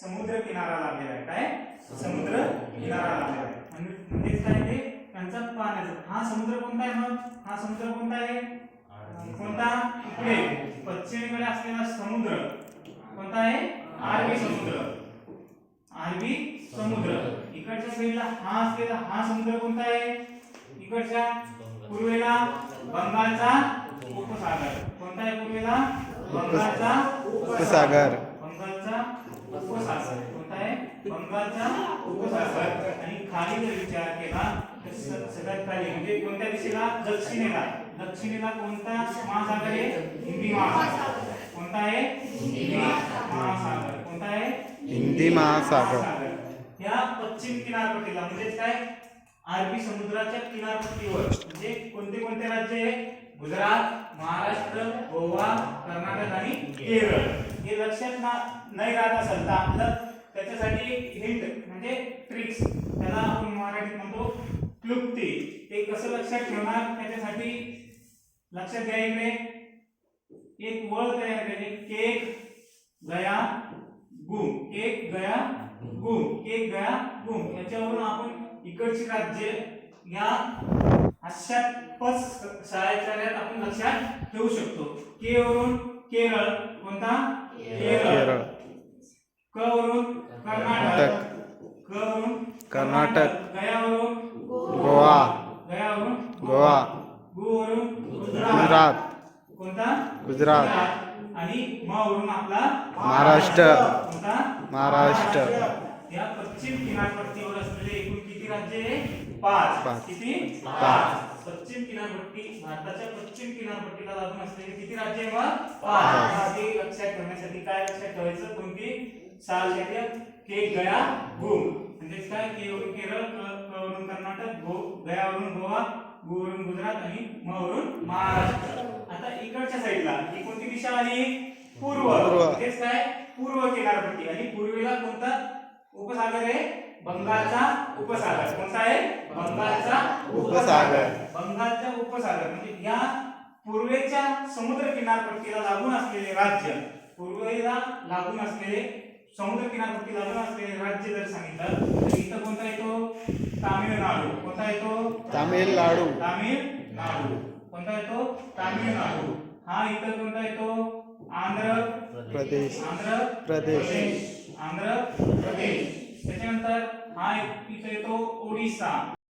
समुद्र किनारा लाभलेला आहे. काय? समुद्र. किनारा लाभलेला आहे. म्हणजे म्हणजेच काय ते? त्यांचा पाण्याचा हा समुद्र कोणता आहे मग? हा समुद्र कोणता आहे? कोणता? इकडे. पश्चिमेकडे असलेला समुद्र. कोणता आहे? अरबी समुद्र. अरबी समुद्र. इकडच्या साईडला हा असलेला हा समुद्र कोणता आहे? इकडच्या पूर्वेला बंगालचा उपसागर. कोणता आहे पूर्वेला? बंगालचा उपसागर. उपसागर. कोणता आहे? बंगालचा उपसागर. आणि खाली जर विचार केला तर सगळ्यात खाली म्हणजे कोणत्या दिशेला? दक्षिणेला. दक्षिणेला कोणता महासागर आहे? हिंदी महासागर. कोणता आहे? हिंदी महासागर. कोणता आहे? हिंदी महासागर. या पश्चिम किनारपट्टीला म्हणजेच काय? अरबी समुद्राच्या किनारपट्टीवर. म्हणजे कोणते कोणते राज्य आहे? गुजरात महाराष्ट्र गोवा कर्नाटक आणि केरळ. हे लक्षात ना नाही राहत असेल तर आपलं त्याच्यासाठी हिंट म्हणजे ट्रिक्स त्याला आपण मराठीत म्हणतो क्लुप्ती. ते कसं लक्षात ठेवणार? त्याच्यासाठी लक्षात घ्या इकडे. एक वळ तयार केली. केक गया गुम. केक गया गुम. केक गया गुम. याच्यावरून आपण इकडची राज्य या अशा पच शाळेच्या आपण लक्षात ठेवू शकतो. के वरून केरळ कोणता? केरळ. क वरून कर्नाटक. क वरून कर्नाटक. गयावरून गोवा. गयावरून गोवा. गु वरून गुजरात. गुजरात. कोणता? गुजरात. आणि म वरून आपला महाराष्ट्र. कोणता? महाराष्ट्र. या पश्चिम किनारपट्टीवर असलेले एकूण किती राज्य आहे? पाच. किती? पाच. पश्चिम किनारपट्टी भारताच्या पश्चिम किनारपट्टीला लागून असलेले किती राज्य आहे मग पाच. ते लक्षात ठेवण्यासाठी काय लक्षात ठेवायचं? कोणती? साल के गया गुम म्हणजेच काय? केरळ वरून कर्नाटक गो गयावरून गोवा गु वरून गुजरात आणि म वरून महाराष्ट्र. आता इकडच्या साईडला ही कोणती दिशा आली पूर्व. पूर्व. म्हणजेच काय? पूर्व किनारपट्टी. आणि पूर्वेला कोणता? उपसागर आहे बंगालचा उपसागर. कोणता आहे? बंगालचा उपसागर. बंगालचा उपसागर. म्हणजे या पूर्वेच्या समुद्र किनारपट्टीला लागून असलेले राज्य. पूर्वेला लागून असलेले समुद्र किनारपट्टी लागून असलेले राज्य जर सांगितलं तर इथं कोणता येतो? तामिळनाडू. कोणता येतो? तामिळनाडू. तामिळनाडू. कोणता येतो? तामिळनाडू. हा इथं कोणता येतो? आंध्र प्रदेश. आंध्र प्रदेश. आंध्र प्रदेश. त्याच्यानंतर हा एक पिक येतो ओडिसा.